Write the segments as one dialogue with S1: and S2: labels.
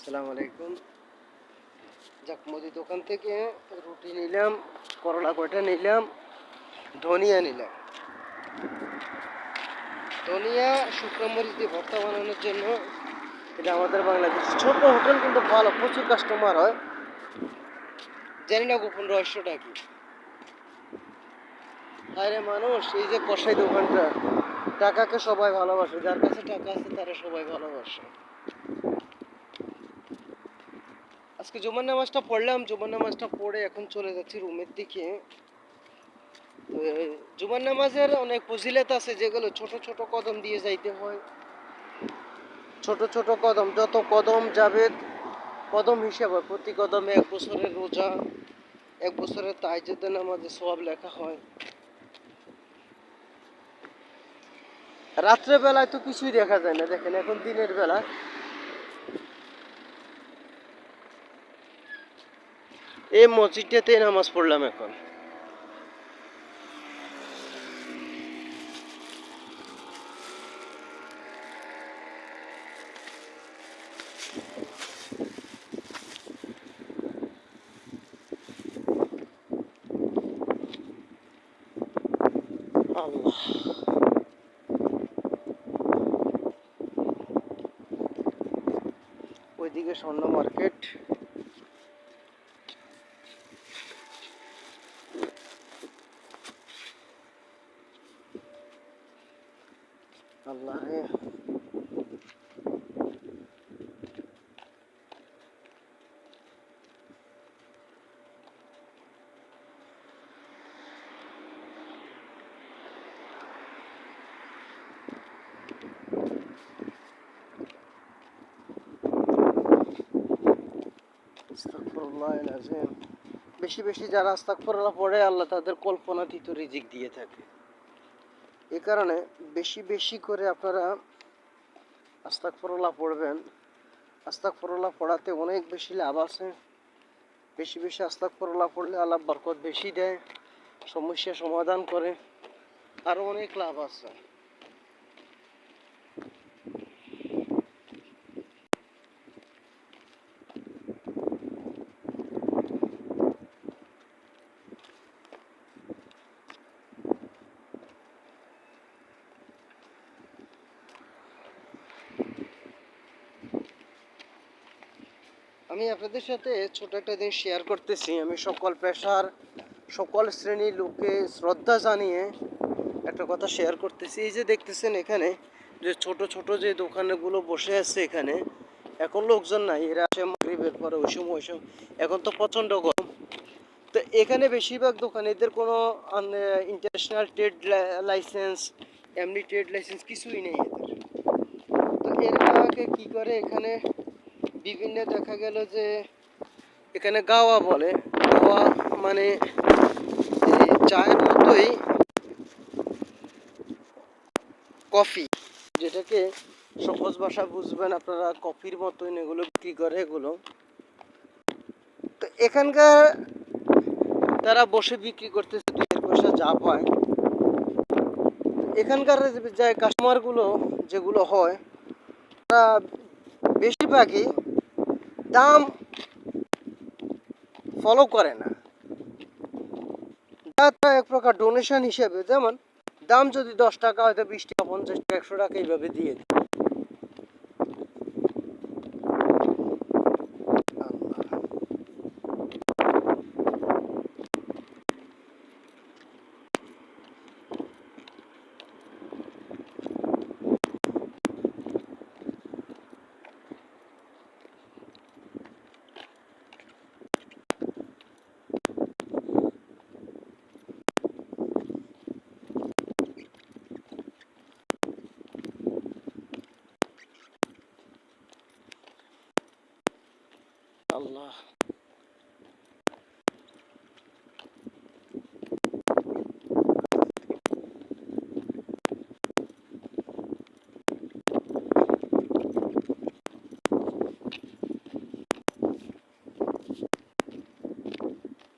S1: আসসালামু আলাইকুম। যাক, মুদি দোকান থেকে রুটি নিলাম, করলা কয়টা নিলাম, ধনিয়া নিলাম। ধনিয়া, শুকনো মরিচ দিয়ে ভর্তা বানানোর জন্য এটা আমাদের বাংলাদেশ ছোট হোটেল, কিন্তু ভালো, প্রচুর কাস্টমার হয়। জানি না গোপন রহস্যটা কি। আরে মানুষ, এই যে কষাই দোকানটা, টাকাকে সবাই ভালোবাসে, যার কাছে টাকা আছে তারা সবাই ভালোবাসে। আজকে জুমার নামাজটা পড়লাম, জুমার নামাজটা পড়ে এখন চলে যাচ্ছি রুমের দিকে। জুমার নামাজের অনেক ফজিলত আছে যেগুলো ছোট ছোট কদম দিয়ে যাইতে হয়। ছোট ছোট কদম, যত কদম যাবে, কদম হিসাবে প্রতি কদমে এক বছরের রোজা, এক বছরের তাইজুদ্দের নামাজে সব লেখা হয়। রাত্রে বেলায় তো কিছুই দেখা যায় না, দেখেন এখন দিনের বেলা। এই মসজিদটাতে নামাজ পড়লাম এখন। ওইদিকে স্বর্ণ মার্কেট আল্লাহ রে আস্তাগফিরুল্লাহ আল-আযীম। বেশি বেশি যারা আস্তাগফিরুল্লাহ পড়ে আল্লাহ তাদের কল্পনাতীত রিজিক দিয়ে থাকে। এ কারণে বেশি বেশি করে আপনারা আস্তাক ফরলা পড়বেন। আস্তাক ফরলা পড়াতে অনেক বেশি লাভ আছে। বেশি বেশি আস্তাক ফরলা পড়লে আল্লাহ বরকত বেশি দেয়, সমস্যা সমাধান করে। আরও অনেক লাভ আছে। আমি আপনাদের সাথে ছোট একটা জিনিস শেয়ার করতেছি। আমি সকল পেশার, সকল শ্রেণির লোককে শ্রদ্ধা জানিয়ে একটা কথা শেয়ার করতেছি। এই যে দেখতেছেন এখানে যে ছোট ছোট যে দোকানগুলো বসে আছে এখানে, এখন লোকজন নাই, এরা আসে মাগরিবের পরে, ওই সময় ওই সময়। এখন তো প্রচণ্ড গরম। তো এখানে বেশিরভাগ দোকান এদের কোনো ইন্টারন্যাশনাল ট্রেড লাইসেন্স এমনি ট্রেড লাইসেন্স কিছুই নেই এদের। তো এরাকে কি করে এখানে বিভিন্ন দেখা গেল যে এখানে গাওয়া বলে। গাওয়া মানে চায়ের মতোই কফি, যেটাকে সহজ ভাষা বুঝবেন আপনারা, কফির মতোই এগুলো বিক্রি করে এগুলো। তো এখানকার তারা বসে বিক্রি করতেছে এক পয়সা যা পায়। এখানকার যে কাস্টমারগুলো যেগুলো হয়, তারা বেশিরভাগই দাম ফলো করে না। তারা এক প্রকার ডোনেশন হিসেবে, যেমন দাম যদি দশ টাকা হয়তো বিশ টাকা, পঞ্চাশ টাকা, একশো টাকা এইভাবে দিয়ে দেয়। আল্লাহ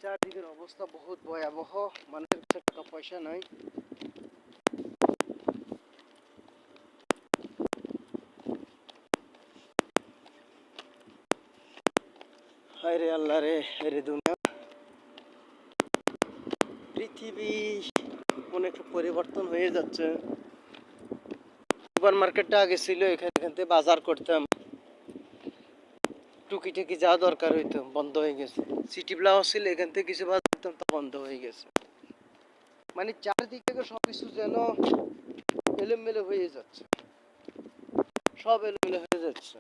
S1: চারদিকের অবস্থা বহুত ভয়াবহ মানুষের কাছে টাকা পয়সা নাই হায় রে আল্লাহ রে রে দুনিয়া। পৃথিবী অনেক পরিবর্তন হয়ে যাচ্ছে। সুপার মার্কেটটা আগে ছিল, এখান এখান থেকে বাজার করতাম। টুকিটাকি যা দরকার হইতো, বন্ধ হয়ে গেছে। সিটি ব্লাউজ ছিল, এখান থেকে কিছু বাজার করতাম, তা বন্ধ হয়ে গেছে। মানে চারদিক থেকে সবকিছু যেন এলোমেলো হয়ে যাচ্ছে। সব এলোমেলো হয়ে যাচ্ছে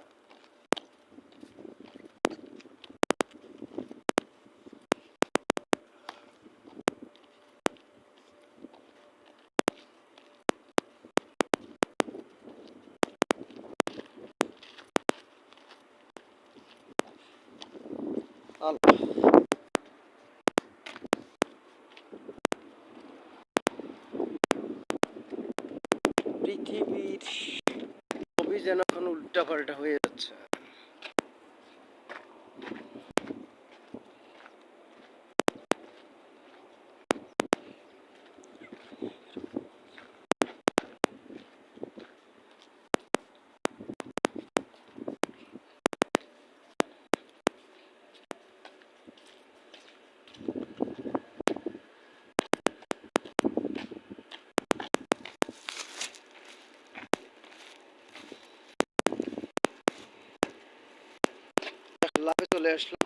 S1: আল্লাহ পৃথিবীর সবই যেন এখন উল্টা পাল্টা হয়ে যাচ্ছে লাভে চলে আসলাম।